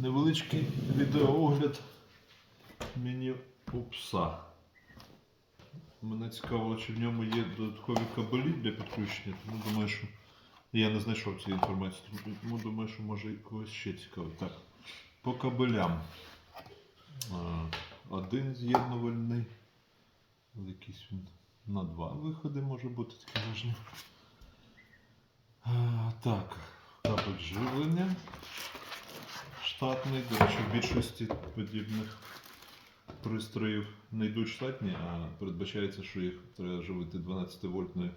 невеличкий відеоогляд міні-упса. Мене цікавило, чи в ньому є додаткові кабелі для підключення, тому думаю, що я не знайшов цієї інформації, тому думаю, що може і когось ще цікавить. Так, по кабелям. Один з'єднувальний. Якийсь він на два виходи може бути таке важливо. Так, кабель живлення штатний. До речі, в більшості подібних пристроїв не йдуть штатні, а передбачається, що їх треба живити 12 вольтною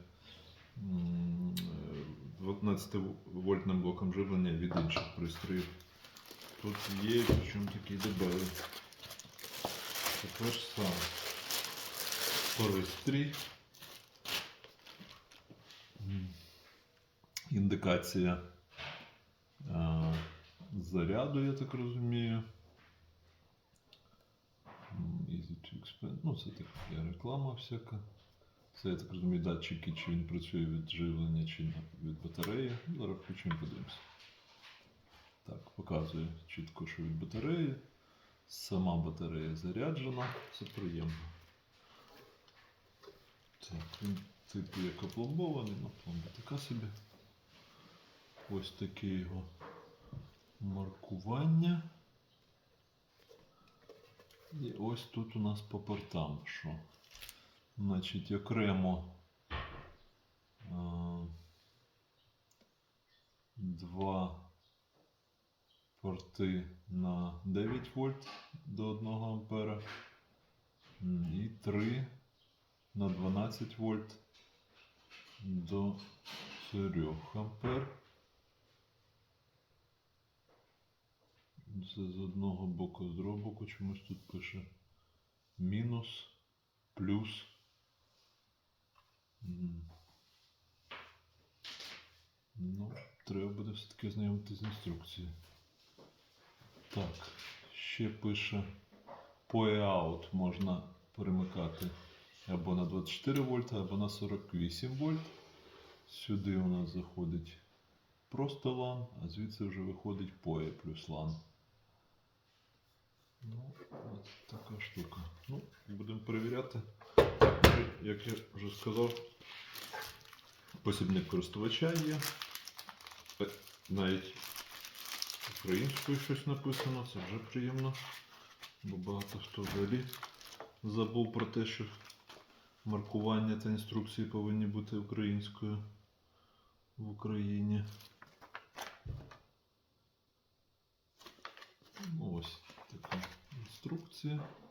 12 вольтним блоком живлення від інших пристроїв. Тут є, причому такий дебелий. Також сам пристрій. Індикація а, заряду, я так розумію. Easy to expand. Ну, це така реклама всяка. Це, я так розумію, датчики, чи він працює від живлення, чи від батареї. Ну, Зараз включимо, подивимося. Так, показує чітко, що від батареї. Сама батарея заряджена, це приємно. Так, він типу як опломбований, ну пломба така собі. Ось таке його маркування. І ось тут у нас по портам що. Значить, окремо а, два порти на 9 вольт до 1 ампера і 3 на 12 вольт до 4 ампер. Це з одного боку, з другого боку чомусь тут пише мінус, плюс. Ну, треба буде все-таки знайомитися з інструкцією. Так, ще пише PoE-out можна перемикати або на 24 вольта, або на 48 вольт. Сюди у нас заходить просто LAN, а звідси вже виходить PoE плюс LAN. Ну, от така штука. Ну, будемо перевіряти. Як я вже сказав, посібник користувача є. Е, Навіть українською щось написано, це вже приємно. Бо багато хто взагалі забув про те, що маркування та інструкції повинні бути українською в Україні. Ну, ось така інструкція.